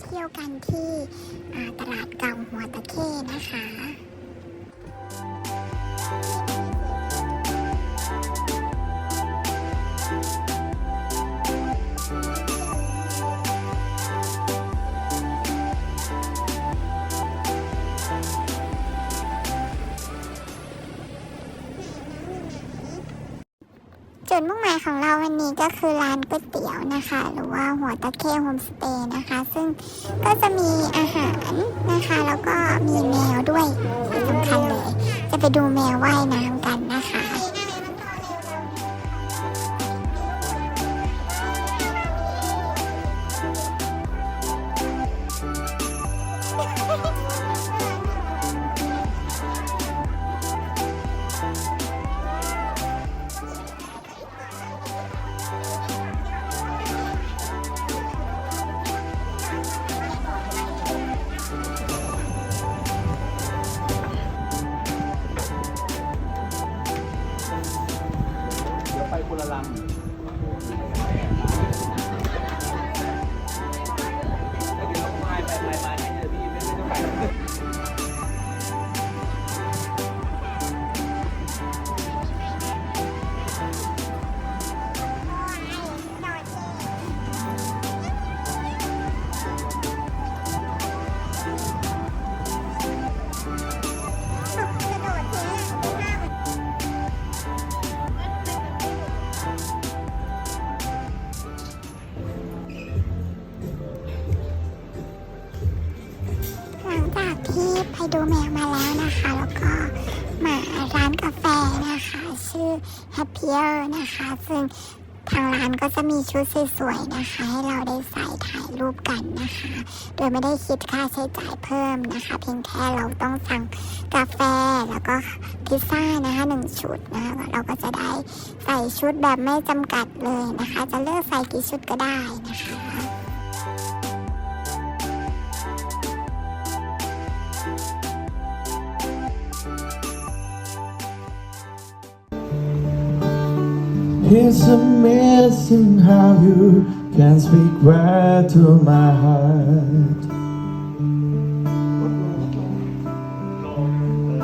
เที่ยวกันที่ตลาดเก่าหัวตะเข้นะคะ จุดมุ่งหมายของเราวันนี้ก็คือร้านก๋วยเตี๋ยวนะคะ หรือว่าหัวตะเข้โฮมสเตย์นะคะ ซึ่งก็จะมีอาหารนะคะ แล้วก็มีแมวด้วยสำคัญเลย จะไปดูแมวว่ายน้ำกัน เดี๋ยวไปคนละลำ ดูแมวมาแล้วนะคะ แล้วก็มาร้านกาแฟนะคะ ชื่อ Happier นะคะ ซึ่งทางร้านก็จะมีชุดสวยๆนะคะ ให้เราได้ใส่ถ่ายรูปกันนะคะ โดยไม่ได้คิดค่าใช้จ่ายเพิ่มนะคะ เพียงแค่เราต้องสั่งกาแฟแล้วก็พิซซ่านะคะหนึ่งชุดนะคะเราก็จะได้ใส่ชุดแบบไม่จำกัดเลยนะคะ จะเลือกใส่กี่ชุดก็ได้นะคะ It's amazing how you can speak right to my heart.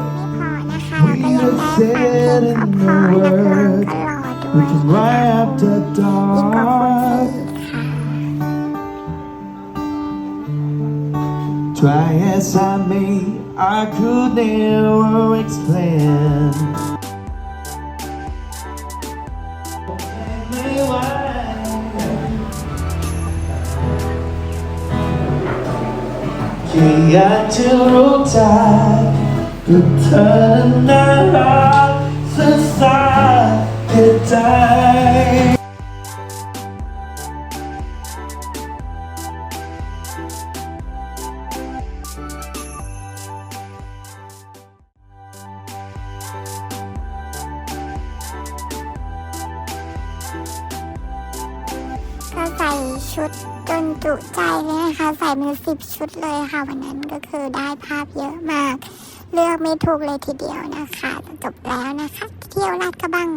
ไม่พอนะคะ เราก็ยังได้ฟังเพลงเพราะๆนักร้องก็หล่อด้วย We can ride after ยิ่งกว่าคน dark. สีค่ะ Try as I may, I could never explain. ค่อยากจะรู้จักกับเธอน่ารักสักสักใจ ส่ชุดจนจุใจเลยนะคะ ใส่เป็นสิบชุดเลยค่ะ วันนั้นก็คือได้ภาพเยอะมาก เลือกไม่ถูกเลยทีเดียวนะคะ จบแล้วนะคะ เที่ยวลาดกระบัง